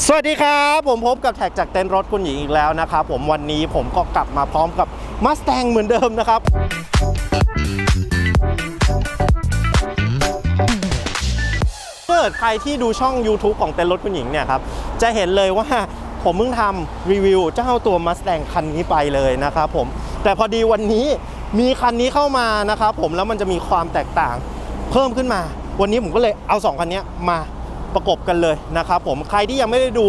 สวัสดีครับ ผมพบกับแท็กจากเต็นท์รถคุณหญิงอีกแล้วนะครับผมวันนี้ผมก็กลับมาพร้อมกับมัสแตงเหมือนเดิมนะครับถ้าเกิดใครที่ดูช่อง YouTube ของเต็นท์รถคุณหญิงเนี่ยครับ จะเห็นเลยว่าผมเพิ่งทำรีวิวเจ้าตัว Mustang คันนี้ไปเลยนะครับผมแต่พอดีวันนี้มีคันนี้เข้ามานะครับผมแล้วมันจะมีความแตกต่างเพิ่มขึ้นมา วันนี้ผมก็เลยเอา 2 คันนี้มา ประกบกันเลยนะครับผมใครที่ยังไม่ได้ดู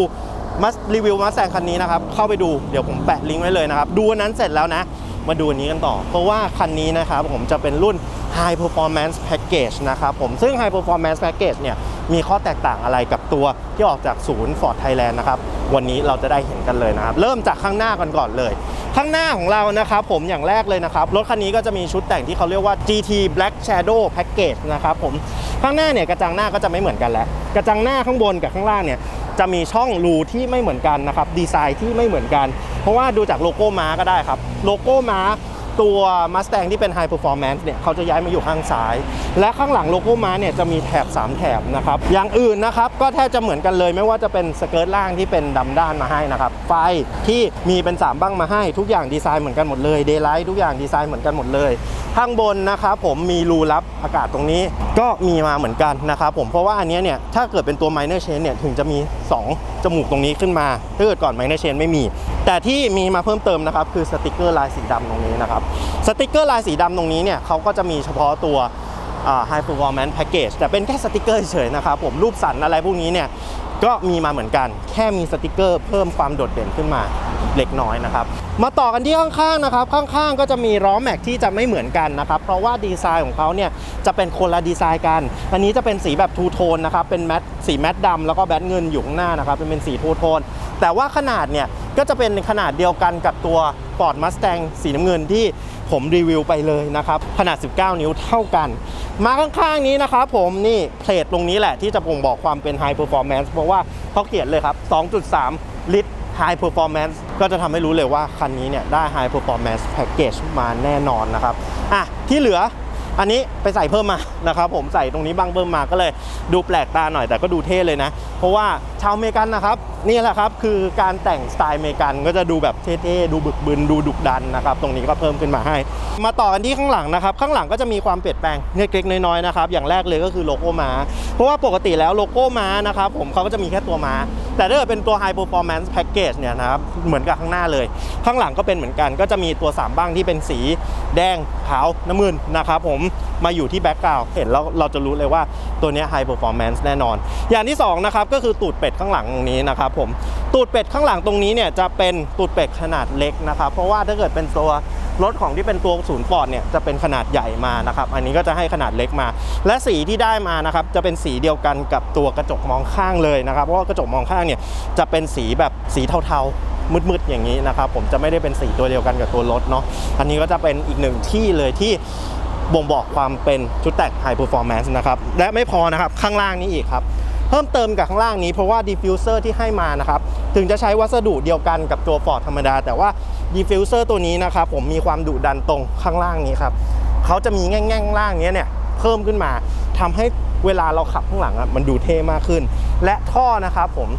มัสรีวิวมาแซงคันนี้นะครับ เข้าไปดูเดี๋ยวผมแปะลิงก์ไว้เลยนะครับ ดูนนั้นเสร็จแล้วนะ มาดูอันนี้กันต่อ เพราะว่าคันนี้นะครับผมจะเป็นรุ่น High Performance Package นะครับผมซึ่ง High Performance Package เนี่ยมีข้อแตกต่างอะไรกับตัวที่ออกจากศูนย์ Ford Thailand นะครับ วันนี้เราจะได้เห็นกันเลยนะครับ เริ่มจากข้างหน้ากันก่อนเลย ข้างหน้าของเรานะครับผมอย่างแรกเลยนะครับ รถคันนี้ก็จะมีชุดแต่งที่เขาเรียกว่า GT Black Shadow Package นะครับผม ข้างหน้าเนี่ยกระจังหน้าก็จะไม่เหมือนกันแล้ว กระจังหน้าข้างบนกับข้างล่างเนี่ยจะมีช่องรูที่ไม่เหมือนกันนะครับดีไซน์ที่ไม่เหมือนกัน เพราะว่าดูจากโลโก้ม้าก็ได้ครับ โลโก้ม้า ตัว Mustang ที่เป็น High Performance เนี่ยเขาจะย้ายมาอยู่ข้างซ้าย และข้างหลังโลโก้ม้าเนี่ยจะมีแถบ 3 แถบนะครับ อย่างอื่นนะครับก็แทบจะเหมือนกันเลย ไม่ว่าจะเป็นสเกิร์ตล่างที่เป็นดำด้านมาให้นะครับ ไฟที่มีเป็น 3 บ้างมาให้ทุกอย่างดีไซน์เหมือนกันหมดเลยเดย์ไลท์ทุกอย่างดีไซน์เหมือนกันหมดเลย ข้างบนนะครับผมมีรูรับอากาศตรงนี้ก็มีมาเหมือนกันนะครับผมเพราะว่าอันนี้เนี่ยถ้าเกิดเป็นตัว minor chain เนี่ยถึงจะมี 2 จมูกตรงนี้ขึ้นมาถ้าเกิดก่อนไมเนเชนไม่มี แต่ที่มีมาเพิ่มเติมนะครับคือสติกเกอร์ลายสีดำตรงนี้นะครับสติกเกอร์ลายสีดำตรงนี้เนี่ยเขาก็จะมีเฉพาะตัวอ่า High Performance Package แต่เป็นแค่สติกเกอร์เฉยๆนะครับผมรูปสันอะไรพวกนี้เนี่ย ก็มีมาเหมือนกัน แค่มีสติกเกอร์เพิ่มความโดดเด่นขึ้นมาเล็กน้อยนะครับ มาต่อกันที่ข้างๆนะครับ ข้างๆ ก็จะมีล้อแม็กที่จะไม่เหมือนกันนะครับ เพราะว่าดีไซน์ของเขาเนี่ยจะเป็นคนละดีไซน์กัน อันนี้จะเป็นสีแบบทูโทนนะครับ เป็นแมตสีแมตดำแล้วก็แบทเงินอยู่ข้างหน้านะครับ เป็นสีทูโทน แต่ว่าขนาดเนี่ยก็จะเป็นขนาดเดียวกันกับตัว Ford Mustang สีน้ำเงินที่ผมรีวิวไปเลยนะครับ ขนาด 19 นิ้วเท่ากัน มาข้างๆนี้นะครับผมนี่เพลทตรงนี้แหละที่จะบ่งบอกความเป็น High Performance เพราะว่าเขาเขียนเลยครับ 2.3 ลิตร High Performance ก็จะทำให้รู้เลยว่าคันนี้เนี่ยได้ High Performance Package มาแน่นอนนะครับอะที่เหลืออันนี้ไปใส่เพิ่มมานะครับผมใส่ตรงนี้บ้างเพิ่มมาก็เลยดูแปลกตาหน่อยแต่ก็ดูเท่เลยนะ เพราะว่าชาวอเมริกันนะครับ นี่แหละครับคือการแต่งสไตล์อเมริกันก็จะดูแบบเท่ๆดูบึกบึนดูดุดันนะครับตรงนี้ก็เพิ่มขึ้นมาให้ มาต่อกันที่ข้างหลังนะครับข้างหลังก็จะมีความเปลี่ยนแปลงเล็กๆน้อยๆนะครับอย่างแรกเลยก็คือโลโก้ม้า เพราะว่าปกติแล้วโลโก้ม้านะครับผมเขาก็จะมีแค่ตัวม้า แต่ถ้าเกิดเป็นตัว High Performance Package เนี่ยนะครับเหมือนกับข้างหน้าเลย ข้างหลังก็เป็นเหมือนกันก็จะมีตัว 3 บ้างที่เป็นสีแดงขาวน้ำเงินนะครับผมมาอยู่ที่แบ็กกราวด์เห็นแล้วเราจะรู้เลยว่าตัวนี้ High Performance แน่นอน อย่างที่2นะครับก็คือตูดเป็ดข้างหลังตรงนี้นะครับผม ตูดเป็ดข้างหลังตรงนี้เนี่ยจะเป็นตูดเป็ดขนาดเล็กนะครับ เพราะว่าถ้าเกิดเป็นตัวรถของที่เป็นตัวศูนย์ฟอร์ดเนี่ยจะเป็นขนาดใหญ่มานะครับ อันนี้ก็จะให้ขนาดเล็กมา และสีที่ได้มานะครับจะเป็นสีเดียวกันกับตัวกระจกมองข้างเลยนะครับ เพราะว่ากระจกมองข้างเนี่ยจะเป็นสีแบบสีเทาๆมืดๆอย่างนี้นะครับผมจะไม่ได้เป็นสีตัวเดียวกันกับตัวรถเนาะอันนี้ก็จะเป็นอีกหนึ่งที่เลยที่บ่งบอกความเป็นชุดแต่ง High Performance นะครับและไม่พอนะครับข้างล่างนี้อีกครับ เพิ่มเติมกับข้างล่างนี้เพราะว่าดิฟฟิวเซอร์ที่ให้มานะครับถึงจะใช้วัสดุเดียวกันกับตัวฟอร์ดธรรมดา แต่ว่าดิฟฟิวเซอร์ตัวนี้นะครับผมมีความดุดันตรงข้างล่างนี้ครับเขาจะมีแง่งๆล่างนี้เนี่ยเพิ่มขึ้นมาทำให้เวลาเราขับข้างหลังอะมันดูเท่มากขึ้น และท่อนะครับผม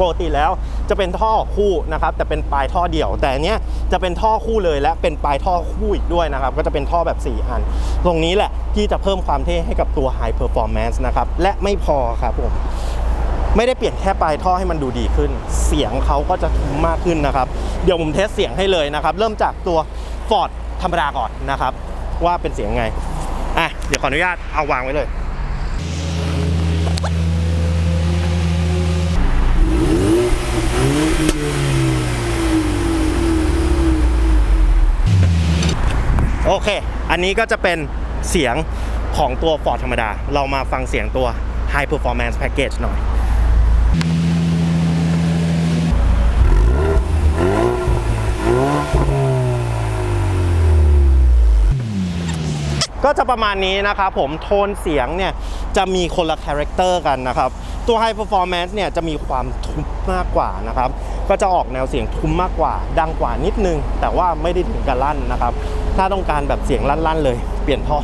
ปกติแล้วจะเป็นท่อคู่นะครับแต่เป็นปลายท่อเดี่ยว แต่เนี้ยจะเป็นท่อคู่เลยและเป็นปลายท่อคู่อีกด้วยนะครับก็จะเป็นท่อแบบ 4 อัน ตรงนี้แหละที่จะเพิ่มความเท่ให้กับตัว High Performance นะครับและไม่พอครับผมไม่ได้เปลี่ยนแค่ปลายท่อให้มันดูดีขึ้น เสียงเขาก็จะทุ้มมากขึ้นนะครับ เดี๋ยวผมเทสเสียงให้เลยนะครับ เริ่มจากตัว Ford ธรรมดาก่อนนะครับ ว่าเป็นเสียงไง อะ เดี๋ยวขออนุญาตเอาวางไว้เลย โอเค อันนี้ก็จะเป็นเสียงของตัว Ford ธรรมดา เรามาฟังเสียงตัว High Performance Package หน่อยก็จะประมาณนี้นะครับผมโทนเสียงเนี่ยจะมีคนละคาแรคเตอร์กันนะครับ ตัว High Performance เนี่ยจะมีความทุ้มมากกว่านะครับ ก็จะออกแนวเสียงทุ้มมากกว่า ดังกว่านิดนึง แต่ว่าไม่ได้ถึงกับลั่นนะครับ ถ้าต้องการแบบเสียงลั่นๆเลย เปลี่ยนท่อ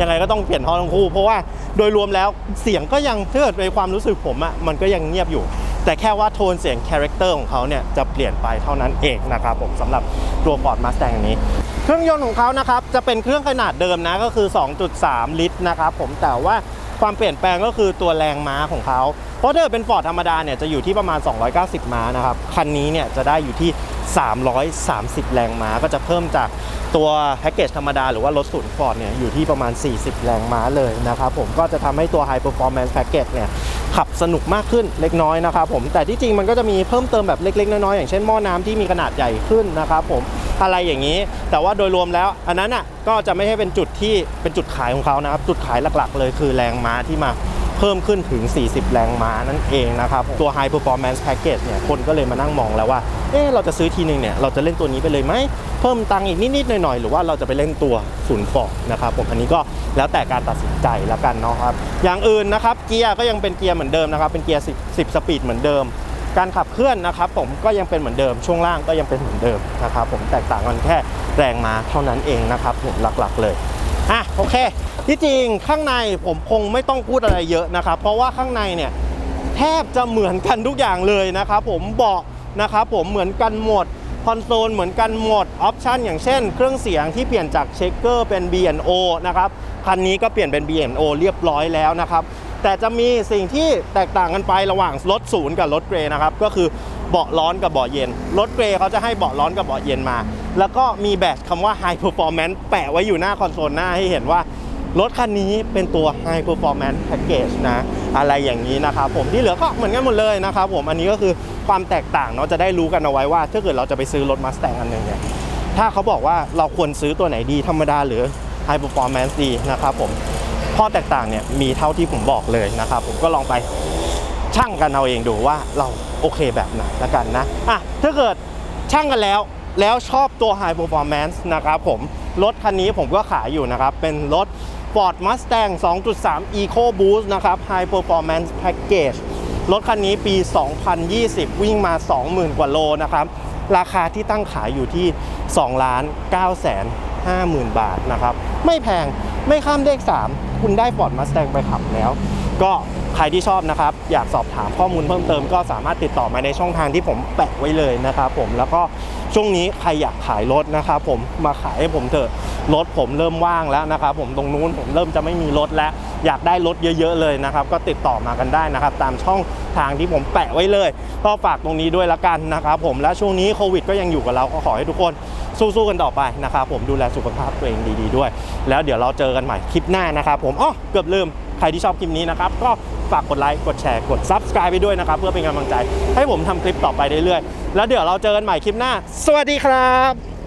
ยังไงก็ต้องเปลี่ยนท่อทั้งคู่ เพราะว่าโดยรวมแล้วเสียงก็ยังถ้าเกิดในความรู้สึกผมอะ่ะมันก็ยังเงียบอยู่ แต่แค่ว่าโทนเสียงคาแรคเตอร์ของเขาเนี่ยจะเปลี่ยนไปเท่านั้นเองนะครับผมสำหรับตัว Ford Mustang นนี้เครื่องยนต์ของเขานะครับจะเป็นเครื่องขนาดเดิมนะก็คือ 2.3 ลิตรนะครับผมแต่ว่า ความเปลี่ยนแปลงก็คือตัวแรงม้าของเขา เพราะถ้าเกิดเป็นฟอร์ดธรรมดาเนี่ยจะอยู่ที่ประมาณ 290 ม้านะครับ คันนี้เนี่ยจะได้อยู่ที่ 330 แรงม้าก็จะเพิ่มจากตัวแพ็กเกจธรรมดาหรือว่ารถศูนย์ฟอร์ดเนี่ยอยู่ที่ประมาณ 40 แรงม้าเลยนะครับผมก็จะทำให้ตัว High Performance Package เนี่ย ขับสนุกมากขึ้นเล็กน้อยนะครับผมแต่ที่จริงมันก็จะมีเพิ่มเติมแบบเล็กๆ น้อยๆ อย่างเช่นหม้อน้ำที่มีขนาดใหญ่ขึ้นนะครับผมอะไรอย่างนี้ แต่ว่าโดยรวมแล้ว อันนั้นอะก็จะไม่ใช่เป็นจุดที่เป็นจุดขายของเขานะครับจุดขายหลักๆ เลยคือแรงม้าที่มา เพิ่มขึ้นถึง 40 แรงม้านั่นเองนะครับ ตัว High Performance Package เนี่ยคนก็เลยมานั่งมองแล้วว่า เอ๊เราจะซื้อทีนึงเนี่ยเราจะเล่นตัวนี้ไปเลยไหม เพิ่มตังค์อีกนิด ๆ หน่อย ๆ หรือว่าเราจะไปเล่นตัวศูนย์ฟอร์ดนะครับผมอันนี้ก็แล้วแต่การตัดสินใจแล้วกันเนาะครับ อย่างอื่นนะครับเกียร์ก็ยังเป็นเกียร์เหมือนเดิมนะครับเป็นเกียร์ 10 10สปีดเหมือนเดิมการขับเคลื่อนนะครับผมก็ยังเป็นเหมือนเดิมช่วงล่างก็ยังเป็นเหมือนเดิมนะครับผมแตกต่างกันแค่แรงม้าเท่านั้นเองนะครับผมหลักๆเลย อะโอเค ที่จริงข้างในผมคงไม่ต้องพูดอะไรเยอะนะครับ เพราะว่าข้างในเนี่ยแทบจะเหมือนกันทุกอย่างเลยนะครับผมเบาะนะครับผมเหมือนกันหมดคอนโซลเหมือนกันหมดออปชันอย่างเช่น เครื่องเสียงที่เปลี่ยนจากเชคเกอร์เป็น B&O นะครับคันนี้ก็เปลี่ยนเป็น B&O เรียบร้อยแล้วนะครับแต่จะมีสิ่งที่แตกต่างกันไประหว่างรถศูนย์กับรถเกรนะครับก็คือ เบาะร้อนกับเบาะเย็น รถเกรย์เขาจะให้เบาะร้อนกับเบาะเย็นมา แล้วก็มีแบตคำว่า High Performance แปะไว้อยู่หน้าคอนโซลหน้าให้เห็นว่ารถคันนี้เป็นตัว High Performance Package นะ อะไรอย่างนี้นะครับผมที่เหลือก็เหมือนกันหมดเลยนะครับผมอันนี้ก็คือความแตกต่างเนาะจะได้รู้กันเอาไว้ว่า ถ้าเกิดเราจะไปซื้อรถ Mustang อันหนึ่งเนี่ยถ้าเขาบอกว่าเราควรซื้อตัวไหนดีธรรมดาหรือ High Performance ดีนะครับผมข้อแตกต่างเนี่ยมีเท่าที่ผมบอกเลยนะครับผมก็ลองไป ช่างกันเอาเองดูว่าเราโอเคแบบไหนละกันนะอะถ้าเกิดช่างกันแล้วแล้วชอบตัว High Performance นะครับผม รถคันนี้ผมก็ขายอยู่นะครับ เป็นรถ Ford Mustang 2.3 Eco Boost นะครับ High Performance Package รถคันนี้ปี 2020 วิ่งมา 20,000 กว่าโลนะครับ ราคาที่ตั้งขายอยู่ที่ 2 ล้าน9แสน50,000 บาทนะครับ ไม่แพงไม่ข้ามเลข 3 คุณได้ Ford Mustang ไปขับแล้ว ก็ ใครที่ชอบนะครับ อยากสอบถามข้อมูลเพิ่มเติมก็สามารถติดต่อมาในช่องทางที่ผมแปะไว้เลยนะครับผมแล้วก็ช่วงนี้ใครอยากขายรถนะครับผมมาขายให้ผมเถอะรถผมเริ่มว่างแล้วนะครับผมตรงนู้นผมเริ่มจะไม่มีรถแล้ว อยากได้รถเยอะ ๆ เลยนะครับ ก็ติดต่อมากันได้นะครับ ตามช่องทางที่ผมแปะไว้เลย ก็ฝากตรงนี้ด้วยละกันนะครับผมและช่วงนี้โควิดก็ยังอยู่กับเราก็ขอให้ทุกคนสู้ๆกันต่อไปนะครับผมดูแลสุขภาพตัวเองดี ๆ ด้วย แล้วเดี๋ยวเราเจอกันใหม่คลิปหน้านะครับผมอ๋อเกือบลืม ใครที่ชอบคลิปนี้นะครับก็ฝากกดไลค์กดแชร์กด Subscribe ไปด้วยนะครับเพื่อเป็นกำลังใจ ให้ผมทำคลิปต่อไปเรื่อยๆแล้วเดี๋ยวเราเจอกันใหม่คลิปหน้า สวัสดีครับ